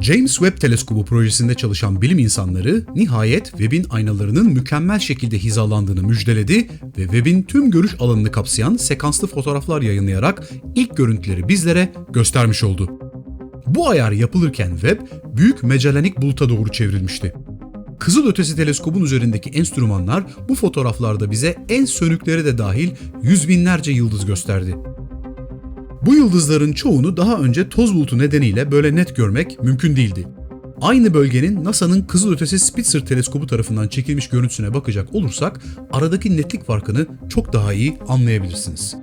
James Webb Teleskobu projesinde çalışan bilim insanları nihayet Webb'in aynalarının mükemmel şekilde hizalandığını müjdeledi ve Webb'in tüm görüş alanını kapsayan sekanslı fotoğraflar yayınlayarak ilk görüntüleri bizlere göstermiş oldu. Bu ayar yapılırken Webb büyük Magellanik buluta doğru çevrilmişti. Kızılötesi teleskobun üzerindeki enstrümanlar bu fotoğraflarda bize en sönükleri de dahil yüz binlerce yıldız gösterdi. Bu yıldızların çoğunu daha önce toz bulutu nedeniyle böyle net görmek mümkün değildi. Aynı bölgenin NASA'nın Kızılötesi Spitzer teleskobu tarafından çekilmiş görüntüsüne bakacak olursak aradaki netlik farkını çok daha iyi anlayabilirsiniz.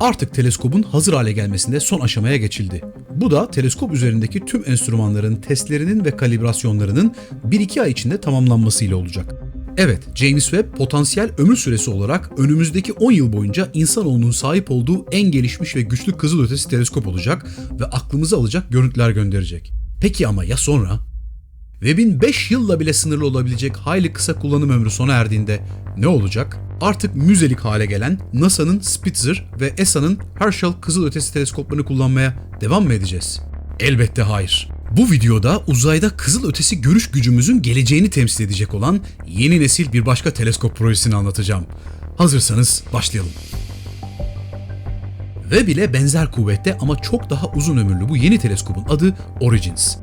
Artık teleskobun hazır hale gelmesinde son aşamaya geçildi. Bu da teleskop üzerindeki tüm enstrümanların testlerinin ve kalibrasyonlarının 1-2 ay içinde tamamlanmasıyla olacak. Evet, James Webb potansiyel ömür süresi olarak önümüzdeki 10 yıl boyunca insanoğlunun sahip olduğu en gelişmiş ve güçlü kızılötesi teleskop olacak ve aklımızı alacak görüntüler gönderecek. Peki ama ya sonra? Webb'in 5 yılla bile sınırlı olabilecek hayli kısa kullanım ömrü sona erdiğinde ne olacak? Artık müzelik hale gelen NASA'nın Spitzer ve ESA'nın Herschel kızılötesi teleskoplarını kullanmaya devam mı edeceğiz? Elbette hayır. Bu videoda uzayda kızıl ötesi görüş gücümüzün geleceğini temsil edecek olan yeni nesil bir başka teleskop projesini anlatacağım. Hazırsanız başlayalım. Ve bile benzer kuvvette ama çok daha uzun ömürlü bu yeni teleskopun adı Origins.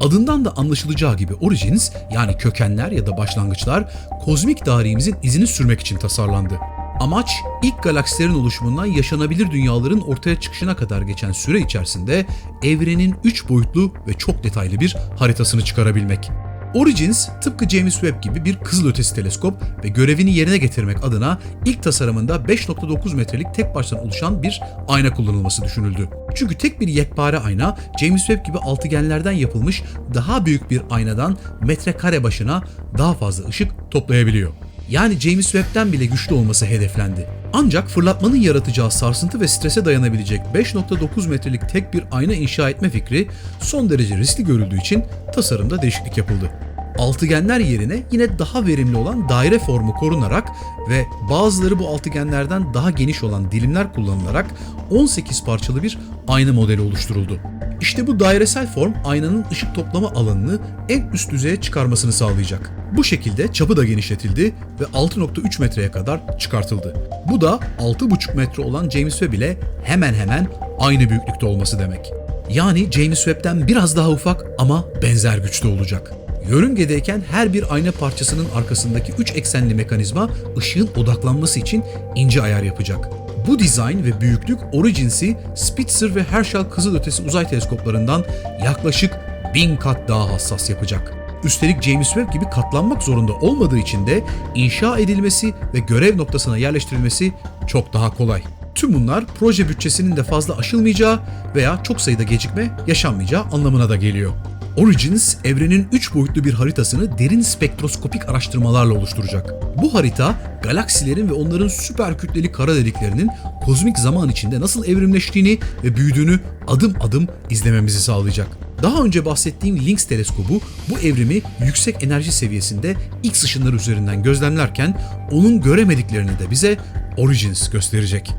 Adından da anlaşılacağı gibi Origins yani kökenler ya da başlangıçlar kozmik tarihimizin izini sürmek için tasarlandı. Amaç ilk galaksilerin oluşumundan yaşanabilir dünyaların ortaya çıkışına kadar geçen süre içerisinde evrenin 3 boyutlu ve çok detaylı bir haritasını çıkarabilmek. Origins tıpkı James Webb gibi bir kızılötesi teleskop ve görevini yerine getirmek adına ilk tasarımında 5.9 metrelik tek baştan oluşan bir ayna kullanılması düşünüldü. Çünkü tek bir yekpare ayna James Webb gibi altıgenlerden yapılmış daha büyük bir aynadan metrekare başına daha fazla ışık toplayabiliyor. Yani James Webb'den bile güçlü olması hedeflendi. Ancak fırlatmanın yaratacağı sarsıntı ve strese dayanabilecek 5.9 metrelik tek bir ayna inşa etme fikri son derece riskli görüldüğü için tasarımda değişiklik yapıldı. Altıgenler yerine yine daha verimli olan daire formu korunarak ve bazıları bu altıgenlerden daha geniş olan dilimler kullanılarak 18 parçalı bir ayna modeli oluşturuldu. İşte bu dairesel form aynanın ışık toplama alanını en üst düzeye çıkarmasını sağlayacak. Bu şekilde çapı da genişletildi ve 6.3 metreye kadar çıkartıldı. Bu da 6.5 metre olan James Webb ile hemen hemen aynı büyüklükte olması demek. Yani James Webb'den biraz daha ufak ama benzer güçte olacak. Yörüngedeyken her bir ayna parçasının arkasındaki 3 eksenli mekanizma ışığın odaklanması için ince ayar yapacak. Bu dizayn ve büyüklük Origins'i Spitzer ve Herschel kızılötesi uzay teleskoplarından yaklaşık 1000 kat daha hassas yapacak. Üstelik James Webb gibi katlanmak zorunda olmadığı için de inşa edilmesi ve görev noktasına yerleştirilmesi çok daha kolay. Tüm bunlar proje bütçesinin de fazla aşılmayacağı veya çok sayıda gecikme yaşanmayacağı anlamına da geliyor. Origins, evrenin 3 boyutlu bir haritasını derin spektroskopik araştırmalarla oluşturacak. Bu harita, galaksilerin ve onların süper kütleli kara deliklerinin kozmik zaman içinde nasıl evrimleştiğini ve büyüdüğünü adım adım izlememizi sağlayacak. Daha önce bahsettiğim Lynx teleskobu bu evrimi yüksek enerji seviyesinde X ışınları üzerinden gözlemlerken onun göremediklerini de bize Origins gösterecek.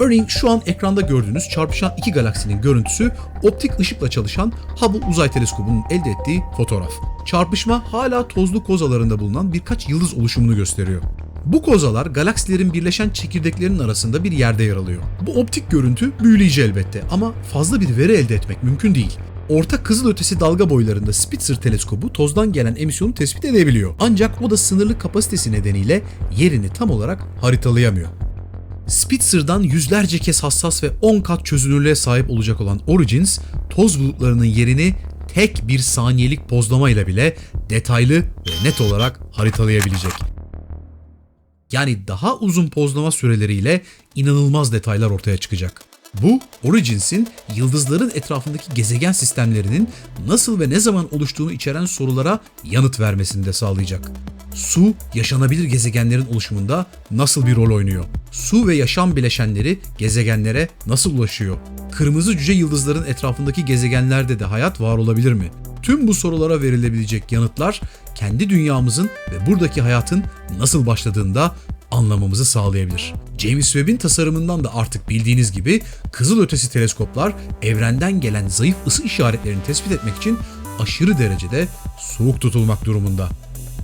Örneğin şu an ekranda gördüğünüz çarpışan iki galaksinin görüntüsü optik ışıkla çalışan Hubble Uzay Teleskobu'nun elde ettiği fotoğraf. Çarpışma hala tozlu kozalarında bulunan birkaç yıldız oluşumunu gösteriyor. Bu kozalar galaksilerin birleşen çekirdeklerinin arasında bir yerde yer alıyor. Bu optik görüntü büyüleyici elbette ama fazla bir veri elde etmek mümkün değil. Orta kızılötesi dalga boylarında Spitzer teleskobu tozdan gelen emisyonu tespit edebiliyor. Ancak o da sınırlı kapasitesi nedeniyle yerini tam olarak haritalayamıyor. Spitzer'dan yüzlerce kez hassas ve 10 kat çözünürlüğe sahip olacak olan Origins, toz bulutlarının yerini tek bir saniyelik pozlama ile bile detaylı ve net olarak haritalayabilecek. Yani daha uzun pozlama süreleriyle inanılmaz detaylar ortaya çıkacak. Bu, Origins'in yıldızların etrafındaki gezegen sistemlerinin nasıl ve ne zaman oluştuğunu içeren sorulara yanıt vermesini de sağlayacak. Su, yaşanabilir gezegenlerin oluşumunda nasıl bir rol oynuyor? Su ve yaşam bileşenleri gezegenlere nasıl ulaşıyor? Kırmızı cüce yıldızların etrafındaki gezegenlerde de hayat var olabilir mi? Tüm bu sorulara verilebilecek yanıtlar kendi dünyamızın ve buradaki hayatın nasıl başladığında anlamamızı sağlayabilir. James Webb'in tasarımından da artık bildiğiniz gibi kızılötesi teleskoplar evrenden gelen zayıf ısı işaretlerini tespit etmek için aşırı derecede soğuk tutulmak durumunda.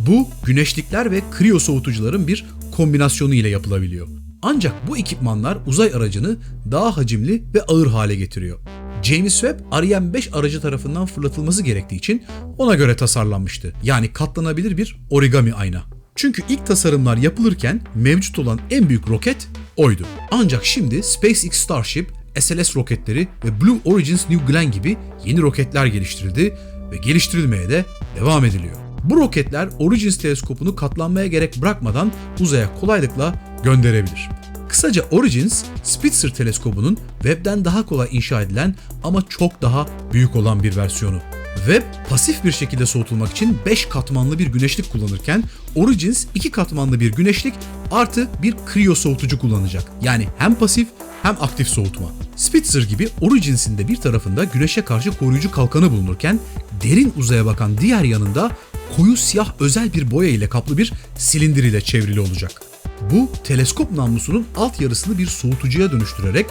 Bu güneşlikler ve kriyo soğutucuların bir kombinasyonu ile yapılabiliyor. Ancak bu ekipmanlar uzay aracını daha hacimli ve ağır hale getiriyor. James Webb Ariane 5 aracı tarafından fırlatılması gerektiği için ona göre tasarlanmıştı. Yani katlanabilir bir origami ayna. Çünkü ilk tasarımlar yapılırken mevcut olan en büyük roket oydu. Ancak şimdi SpaceX Starship, SLS roketleri ve Blue Origin's New Glenn gibi yeni roketler geliştirildi ve geliştirilmeye de devam ediliyor. Bu roketler Origins teleskopunu katlanmaya gerek bırakmadan uzaya kolaylıkla gönderebilir. Kısaca Origins, Spitzer teleskobunun Webb'den daha kolay inşa edilen ama çok daha büyük olan bir versiyonu. Webb pasif bir şekilde soğutulmak için 5 katmanlı bir güneşlik kullanırken Origins 2 katmanlı bir güneşlik artı bir kriyo soğutucu kullanacak. Yani hem pasif hem aktif soğutma. Spitzer gibi Origins'in de bir tarafında güneşe karşı koruyucu kalkanı bulunurken derin uzaya bakan diğer yanında koyu siyah özel bir boya ile kaplı bir silindir ile çevrili olacak. Bu teleskop namlusunun alt yarısını bir soğutucuya dönüştürerek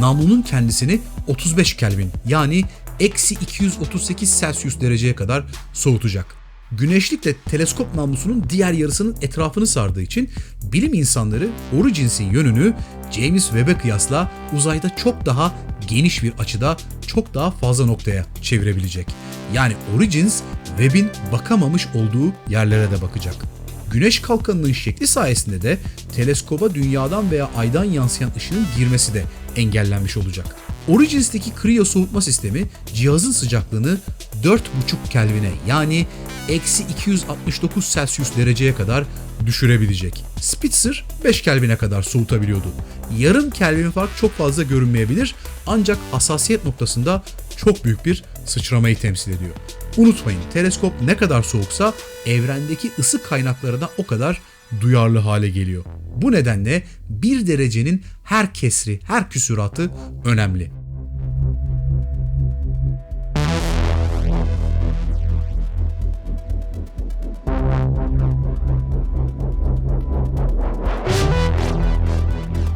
namlunun kendisini 35 Kelvin yani eksi 238 Celsius dereceye kadar soğutacak. Güneşlikle teleskop namlusunun diğer yarısının etrafını sardığı için bilim insanları Origins'in yönünü James Webb'e kıyasla uzayda çok daha geniş bir açıda çok daha fazla noktaya çevirebilecek. Yani Origins Webb'in bakamamış olduğu yerlere de bakacak. Güneş kalkanının şekli sayesinde de teleskoba dünyadan veya aydan yansıyan ışığın girmesi de engellenmiş olacak. Origins'teki kriyo soğutma sistemi cihazın sıcaklığını 4,5 Kelvin'e yani eksi 269 Celsius dereceye kadar düşürebilecek. Spitzer 5 Kelvin'e kadar soğutabiliyordu. Yarım Kelvin fark çok fazla görünmeyebilir ancak hassasiyet noktasında çok büyük bir sıçramayı temsil ediyor. Unutmayın teleskop ne kadar soğuksa evrendeki ısı kaynakları da o kadar duyarlı hale geliyor. Bu nedenle bir derecenin her kesri, her küsuratı önemli.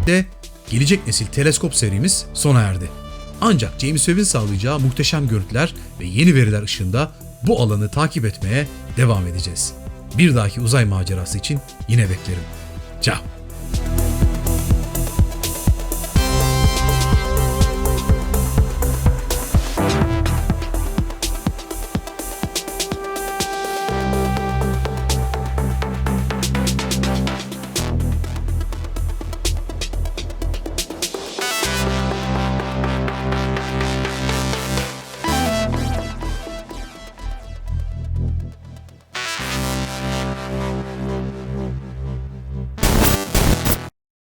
de gelecek nesil teleskop serimiz sona erdi. Ancak James Webb'in sağlayacağı muhteşem görüntüler ve yeni veriler ışığında bu alanı takip etmeye devam edeceğiz. Bir dahaki uzay macerası için yine beklerim. Ciao.